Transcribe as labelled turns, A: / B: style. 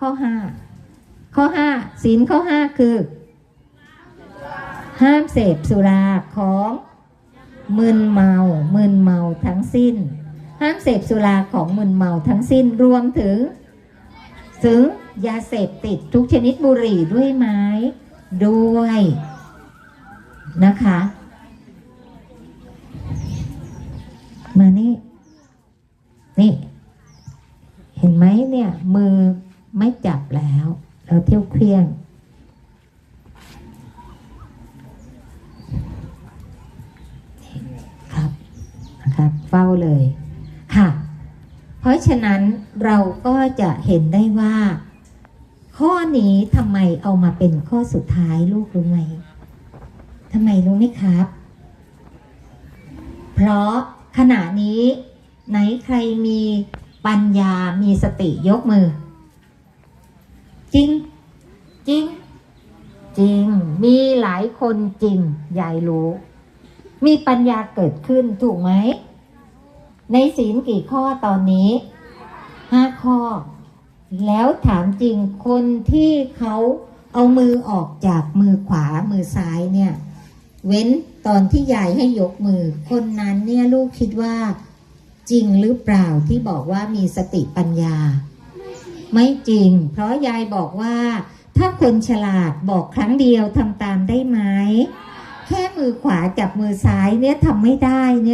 A: ข้อห้าข้อห้าศีลข้อห้าคือ ห้ามเสพสุราของมึนเมามึนเมาทั้งสิ้น ห้ามเสพสุราของมึนเมาทั้งสิ้นรวมถึงถึงยาเสพติดทุกชนิดบุหรี่ด้วยไหมด้วยนะคะ มานี่ นี่ เห็นไหมเนี่ยมือ ไม่จับแล้ว เราเที่ยวเคลี้ยง ครับนะครับเฝ้าเลยค่ะ เพราะฉะนั้นเราก็จะเห็นได้ว่า ข้อนี้ทำไมเอามาเป็นข้อสุดท้ายลูกรู้ไหมทำไมรู้ไหมครับ เพราะขณะนี้ไหนใครมีปัญญามีสติยกมือ จริง จริง จริง มีหลายคนจริง ยายรู้ มีปัญญาเกิดขึ้นถูกไหม ในศีลกี่ข้อตอนนี้ห้าข้อ แล้วถามจริงคนที่เขาเอามือออกจากมือขวามือซ้ายเนี่ย เว้นตอนที่ยายให้ยกมือ คนนั้นเนี่ยลูกคิดว่า จริงหรือเปล่าที่บอกว่ามีสติปัญญา ไม่จริง เพราะยายบอกว่า ถ้าคนฉลาดบอกครั้งเดียวทำตามได้ไหม แค่มือขวาจับมือซ้ายเนี่ยทำไม่ได้เนี่ย